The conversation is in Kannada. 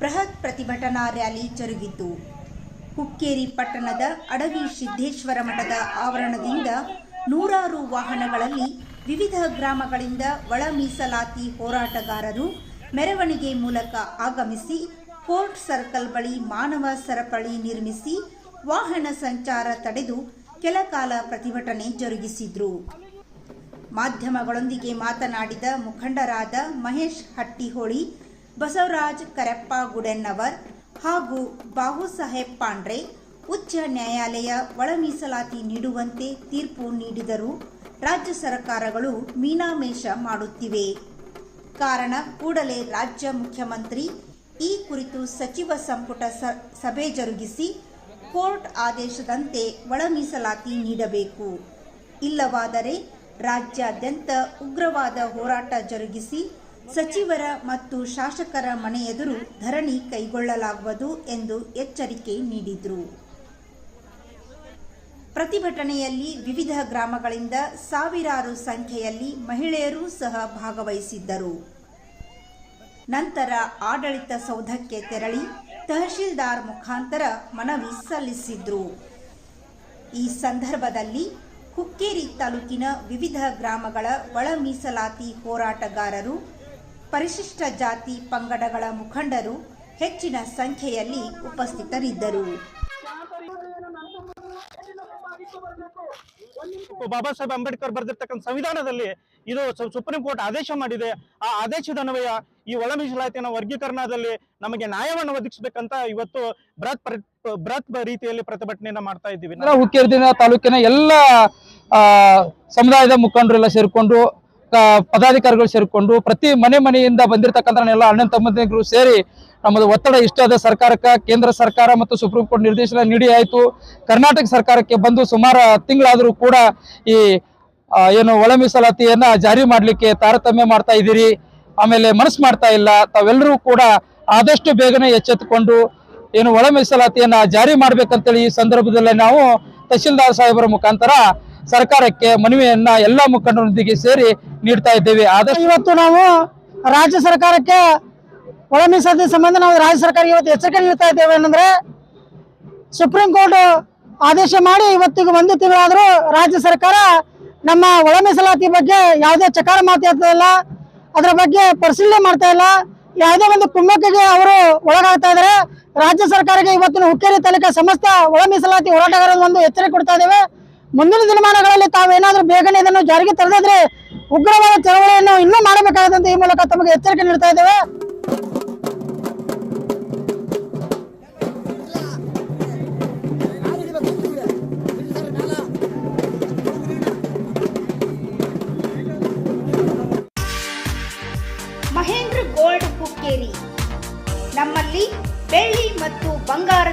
ಬೃಹತ್ ಪ್ರತಿಭಟನಾ ರ್ಯಾಲಿ ಜರುಗಿತು. ಹುಕ್ಕೇರಿ ಪಟ್ಟಣದ ಅಡವಿ ಸಿದ್ದೇಶ್ವರ ಮಠದ ಆವರಣದಿಂದ ನೂರಾರು ವಾಹನಗಳಲ್ಲಿ ವಿವಿಧ ಗ್ರಾಮಗಳಿಂದ ಒಳ ಮೀಸಲಾತಿ ಹೋರಾಟಗಾರರು ಮೆರವಣಿಗೆ ಮೂಲಕ ಆಗಮಿಸಿ ಕೋರ್ಟ್ ಸರ್ಕಲ್ ಬಳಿ ಮಾನವ ಸರಪಳಿ ನಿರ್ಮಿಸಿ ವಾಹನ ಸಂಚಾರ ತಡೆದು ಕೆಲ ಕಾಲ ಪ್ರತಿಭಟನೆ ಜರುಗಿಸಿದ್ರು. ಮಾಧ್ಯಮಗಳೊಂದಿಗೆ ಮಾತನಾಡಿದ ಮುಖಂಡರಾದ ಮಹೇಶ್ ಹಟ್ಟಿಹೊಳಿ ಬಸವರಾಜ್ ಕರಪ್ಪ ಗುಡೆನ್ನವರ್ ಹಾಗೂ ಬಾಬುಸಾಹೇಬ್ ಪಾಂಡ್ರೆ ಉಚ್ಚ ನ್ಯಾಯಾಲಯ ಒಳ ಮೀಸಲಾತಿ ನೀಡುವಂತೆ ತೀರ್ಪು ನೀಡಿದರೂ ರಾಜ್ಯ ಸರ್ಕಾರಗಳು ಮೀನಾಮೇಷ ಮಾಡುತ್ತಿವೆ. ಕಾರಣ ಕೂಡಲೇ ರಾಜ್ಯ ಮುಖ್ಯಮಂತ್ರಿ ಈ ಕುರಿತು ಸಚಿವ ಸಂಪುಟ ಸಭೆ ಜರುಗಿಸಿ ಕೋರ್ಟ್ ಆದೇಶದಂತೆ ಒಳ ಮೀಸಲಾತಿ ನೀಡಬೇಕು. ಇಲ್ಲವಾದರೆ ರಾಜ್ಯಾದ್ಯಂತ ಉಗ್ರವಾದ ಹೋರಾಟ ಜರುಗಿಸಿ ಸಚಿವರ ಮತ್ತು ಶಾಸಕರ ಮನೆಯೆದುರು ಧರಣಿ ಕೈಗೊಳ್ಳಲಾಗುವುದು ಎಂದು ಎಚ್ಚರಿಕೆ ನೀಡಿದರು. ಪ್ರತಿಭಟನೆಯಲ್ಲಿ ವಿವಿಧ ಗ್ರಾಮಗಳಿಂದ ಸಾವಿರಾರು ಸಂಖ್ಯೆಯಲ್ಲಿ ಮಹಿಳೆಯರೂ ಸಹ ಭಾಗವಹಿಸಿದ್ದರು. ನಂತರ ಆಡಳಿತ ಸೌಧಕ್ಕೆ ತೆರಳಿ ತಹಶೀಲ್ದಾರ್ ಮುಖಾಂತರ ಮನವಿ ಸಲ್ಲಿಸಿದ್ರು. ಈ ಸಂದರ್ಭದಲ್ಲಿ ಹುಕ್ಕೇರಿ ತಾಲೂಕಿನ ವಿವಿಧ ಗ್ರಾಮಗಳ ಒಳ ಮೀಸಲಾತಿ ಹೋರಾಟಗಾರರು ಪರಿಶಿಷ್ಟ ಜಾತಿ ಪಂಗಡಗಳ ಮುಖಂಡರು ಹೆಚ್ಚಿನ ಸಂಖ್ಯೆಯಲ್ಲಿ ಉಪಸ್ಥಿತರಿದ್ದರು. ಬಾಬಾ ಸಾಹೇಬ್ ಅಂಬೇಡ್ಕರ್ ಬರೆದಿರ್ತಕ್ಕಂಥ ಸಂವಿಧಾನದಲ್ಲಿ ಇದು ಸುಪ್ರೀಂ ಕೋರ್ಟ್ ಆದೇಶ ಮಾಡಿದೆ. ಆ ಆದೇಶದ ಅನ್ವಯ ಈ ಒಳ ಮೀಸಲಾತಿನ ವರ್ಗೀಕರಣದಲ್ಲಿ ನಮಗೆ ನ್ಯಾಯವನ್ನು ಒದಗಿಸಬೇಕಂತ ಇವತ್ತು ಬೃಹತ್ ಬೃಹತ್ ರೀತಿಯಲ್ಲಿ ಪ್ರತಿಭಟನೆಯನ್ನು ಮಾಡ್ತಾ ಇದ್ದೀವಿ ಹುಕ್ಕೇರಿದ ಹುಕ್ಕೇರಿದಿನ ತಾಲೂಕಿನ ಎಲ್ಲ ಆ, ಸಮುದಾಯದ ಮುಖಂಡರೆಲ್ಲ ಸೇರಿಕೊಂಡು ಪದಾಧಿಕಾರಿಗಳು ಸೇರಿಕೊಂಡು ಪ್ರತಿ ಮನೆ ಮನೆಯಿಂದ ಬಂದಿರತಕ್ಕಂಥ ಎಲ್ಲ ಅಣ್ಣ ತಮ್ಮಂದಿರು ಸೇರಿ ನಮ್ಮದು ಒತ್ತಡ ಇಷ್ಟಾದ ಸರ್ಕಾರಕ್ಕೆ, ಕೇಂದ್ರ ಸರ್ಕಾರ ಮತ್ತು ಸುಪ್ರೀಂ ಕೋರ್ಟ್ ನಿರ್ದೇಶನ ನೀಡಿ ಆಯಿತು. ಕರ್ನಾಟಕ ಸರ್ಕಾರಕ್ಕೆ ಬಂದು ಸುಮಾರು ತಿಂಗಳಾದರೂ ಕೂಡ ಈ ಏನು ಒಳ ಮೀಸಲಾತಿಯನ್ನು ಜಾರಿ ಮಾಡಲಿಕ್ಕೆ ತಾರತಮ್ಯ ಮಾಡ್ತಾ ಇದ್ದೀರಿ. ಆಮೇಲೆ ಮನಸ್ಸು ಮಾಡ್ತಾ ಇಲ್ಲ. ತಾವೆಲ್ಲರೂ ಕೂಡ ಆದಷ್ಟು ಬೇಗನೆ ಎಚ್ಚೆತ್ತುಕೊಂಡು ಏನು ಒಳ ಮೀಸಲಾತಿಯನ್ನು ಜಾರಿ ಮಾಡ್ಬೇಕಂತೇಳಿ ಈ ಸಂದರ್ಭದಲ್ಲಿ ನಾವು ತಹಶೀಲ್ದಾರ್ ಸಾಹೇಬರ ಮುಖಾಂತರ ಸರ್ಕಾರಕ್ಕೆ ಮನವಿಯನ್ನ ಎಲ್ಲಾ ಮುಖಂಡರೊಂದಿಗೆ ಸೇರಿ ನೀಡ್ತಾ ಇದ್ದೇವೆ. ಆದಷ್ಟು ಇವತ್ತು ನಾವು ರಾಜ್ಯ ಸರ್ಕಾರಕ್ಕೆ ಒಳ ಮೀಸಲಾತಿ ಸಂಬಂಧ ನಾವು ರಾಜ್ಯ ಸರ್ಕಾರ ಇವತ್ತು ಎಚ್ಚರಿಕೆ ನೀಡ್ತಾ ಇದ್ದೇವೆ ಏನಂದ್ರೆ ಸುಪ್ರೀಂ ಕೋರ್ಟ್ ಆದೇಶ ಮಾಡಿ ಇವತ್ತಿಗೆ ಒಂದು ತಿಂಗಳಾದರೂ ರಾಜ್ಯ ಸರ್ಕಾರ ನಮ್ಮ ಒಳ ಮೀಸಲಾತಿ ಬಗ್ಗೆ ಯಾವುದೇ ಚಕಾರ ಮಾತಾಡ್ತಾ ಇಲ್ಲ. ಅದರ ಬಗ್ಗೆ ಪರಿಶೀಲನೆ ಮಾಡ್ತಾ ಇಲ್ಲ. ಯಾವುದೇ ಒಂದು ಕುಮ್ಮಕ್ಕಿಗೆ ಅವರು ಒಳಗಾಗ್ತಾ ಇದ್ದಾರೆ. ರಾಜ್ಯ ಸರ್ಕಾರಕ್ಕೆ ಇವತ್ತಿನ ಹುಕ್ಕೇರಿ ತಾಲೂಕಿನ ಸಮಸ್ತ ಒಳ ಮೀಸಲಾತಿ ಹೋರಾಟಗಾರರ ಒಂದು ಎಚ್ಚರಿಕೆ ಕೊಡ್ತಾ ಇದ್ದೇವೆ. ಮುಂದಿನ ದಿನಮಾನಗಳಲ್ಲಿ ತಾವೇನಾದ್ರೂ ಬೇಗನೆ ಇದನ್ನು ಜಾರಿಗೆ ತರದಿದ್ರೆ ಉಗ್ರವಾದ ಚಳವಳಿಯನ್ನು ಇನ್ನೂ ಮಾಡಬೇಕಾದಂತೆ ಈ ಮೂಲಕ ತಮಗೆ ಎಚ್ಚರಿಕೆ ನೀಡ್ತಾ ಇದ್ದೇವೆ.